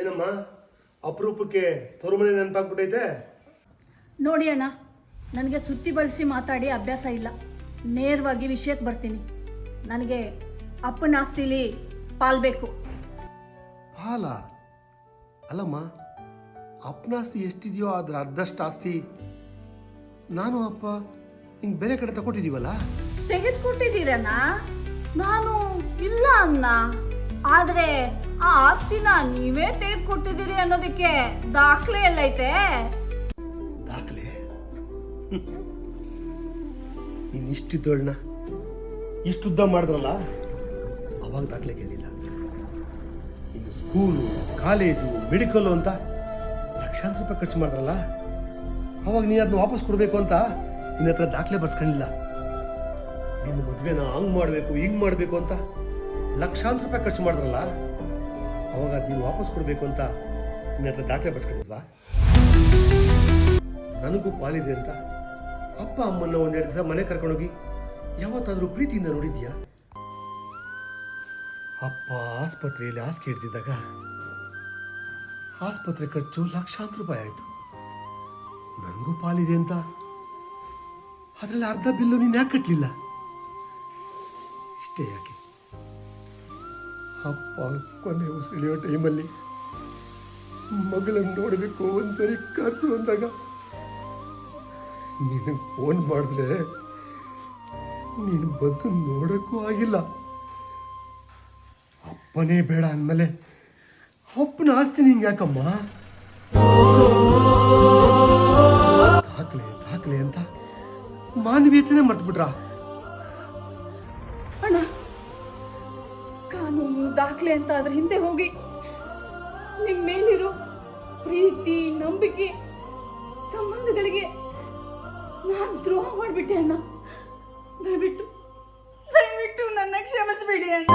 ಅಪರೂಪಕ್ಕೆ ತೋರುಮನೆ ನೆನಪಾಗ್ಬಿಟ್ಟೈತೆ? ನೋಡಿ ಅಣ್ಣ ನನಗೆ ಸುತ್ತಿ ಬಳಸಿ ಮಾತಾಡಿ ಅಭ್ಯಾಸ ಇಲ್ಲ. ನೇರವಾಗಿ ವಿಷಯಕ್ಕೆ ಬರ್ತೀನಿ. ನನಗೆ ಅಪ್ಪನ ಆಸ್ತಿಲಿ ಪಾಲ್ಬೇಕು ಪಾಲ? ಅಲ್ಲಮ್ಮ ಅಪ್ಪನ ಆಸ್ತಿ ಎಷ್ಟಿದೆಯೋ ಅದ್ರ ಅರ್ಧಷ್ಟು ಆಸ್ತಿ. ನಾನು ಅಪ್ಪ ಹಿಂಗೆ ಬೇರೆ ಕಡೆ ತಗೊಟ್ಟಿದೀವಲ್ಲ ತೆಗೆದುಕೊಟ್ಟಿದ್ದೀರಣ್ಣ? ನಾನು ಇಲ್ಲ ಅನ್ನ ಆದ್ರೆ ಆ ಆಸ್ತಿನ ನೀವೇ ತೆಗೆದುಕೊಟ್ಟಿದ್ದೀರಿ ಅನ್ನೋದಕ್ಕೆ ದಾಖಲೆ ಎಲ್ಲೈತೆ? ದಾಖಲೆ? ನೀನು ಇಷ್ಟಿದ್ದೋಳ್ನ ಇಷ್ಟುದ್ದ ಮಾಡಿದ್ರಲ್ಲ? ಅವಾಗ ದಾಖಲೆ ಕೇಳಿಲ್ಲ. ಇನ್ನು ಸ್ಕೂಲು, ಕಾಲೇಜು, ಮೆಡಿಕಲ್ಲು ಅಂತ ಲಕ್ಷಾಂತರ ರೂಪಾಯಿ ಖರ್ಚು ಮಾಡಿದ್ರಲ್ಲ? ಅವಾಗ ನೀನು ಅದನ್ನ ವಾಪಸ್ ಕೊಡಬೇಕು ಅಂತ ನಿನ್ನ ಹತ್ರ ದಾಖಲೆ ಬರ್ಸ್ಕೊಂಡಿಲ್ಲ. ನಿನ್ನ ಮದುವೆನ ಹಂಗ್ ಮಾಡಬೇಕು, ಹಿಂಗ್ ಮಾಡಬೇಕು ಅಂತ ಲಕ್ಷಾಂತರ ರೂಪಾಯಿ ಖರ್ಚು ಮಾಡಿದ್ರಲ್ಲ? ಅವಾಗ ನೀನು ವಾಪಸ್ ಕೊಡಬೇಕು ಅಂತ ನಿನ್ನ ಹತ್ರ ದಾಖಲೆ ಬರ್ಸ್ಕೊಂಡಿದ್ವಾ? ನನಗೂ ಪಾಲಿದೆ ಅಂತ ಅಪ್ಪ ಅಮ್ಮನ ಒಂದೆರಡು ದಿವಸ ಮನೆ ಕರ್ಕೊಂಡೋಗಿ ಯಾವತ್ತಾದ್ರೂ ಪ್ರೀತಿಯಿಂದ ನೋಡಿದ್ಯಾ? ಅಪ್ಪ ಆಸ್ಪತ್ರೆಯಲ್ಲಿ ಹಾಸಿಗೆ ಹಿಡ್ದಿದ್ದಾಗ ಆಸ್ಪತ್ರೆ ಖರ್ಚು ಲಕ್ಷಾಂತರ ರೂಪಾಯಿ ಆಯಿತು. ನನಗೂ ಪಾಲಿದೆ ಅಂತ. ಅದರಲ್ಲಿ ಅರ್ಧ ಬಿಲ್ಲು ನೀನು ಯಾಕೆ ಕಟ್ಟಲಿಲ್ಲ ಇಷ್ಟೇ ಯಾಕೆ? ಅಪ್ಪ ಕೊನೆ ಉಸಿಳಿಯೋ ಟೈಮಲ್ಲಿ ಮಗಳನ್ನು ನೋಡಬೇಕು, ಒಂದ್ಸರಿ ಕರ್ಸು ಅಂದಾಗ. ನೀನು ಫೋನ್ ಮಾಡಿದ್ರೆ ನೀನು ಬಂದು ನೋಡೋಕ್ಕೂ ಆಗಿಲ್ಲ. ಅಪ್ಪನೇ ಬೇಡ ಅಂದಮೇಲೆ ಅಪ್ಪನ ಆಸ್ತಿ ನಿಂಗೆ ಯಾಕಮ್ಮ? ದಾಖಲೆ ದಾಖಲೆ ಅಂತ ಮಾನವೀಯತೆನೇ ಮರ್ತ್ಬಿಟ್ರಾ? ದಾಖಲೆ ಅಂತ ಅದ್ರ ಹಿಂದೆ ಹೋಗಿ. ನಿಮ್ಮ ಮೇಲಿರೋ ಪ್ರೀತಿ, ನಂಬಿಕೆ, ಸಂಬಂಧಗಳಿಗೆ ನಾನು ದ್ರೋಹ ಮಾಡಿಬಿಟ್ಟೆ ಅಣ್ಣ. ದಯವಿಟ್ಟು ದಯವಿಟ್ಟು ನನ್ನ ಕ್ಷಮಿಸ್ಬಿಡಿ ಅಣ್ಣ.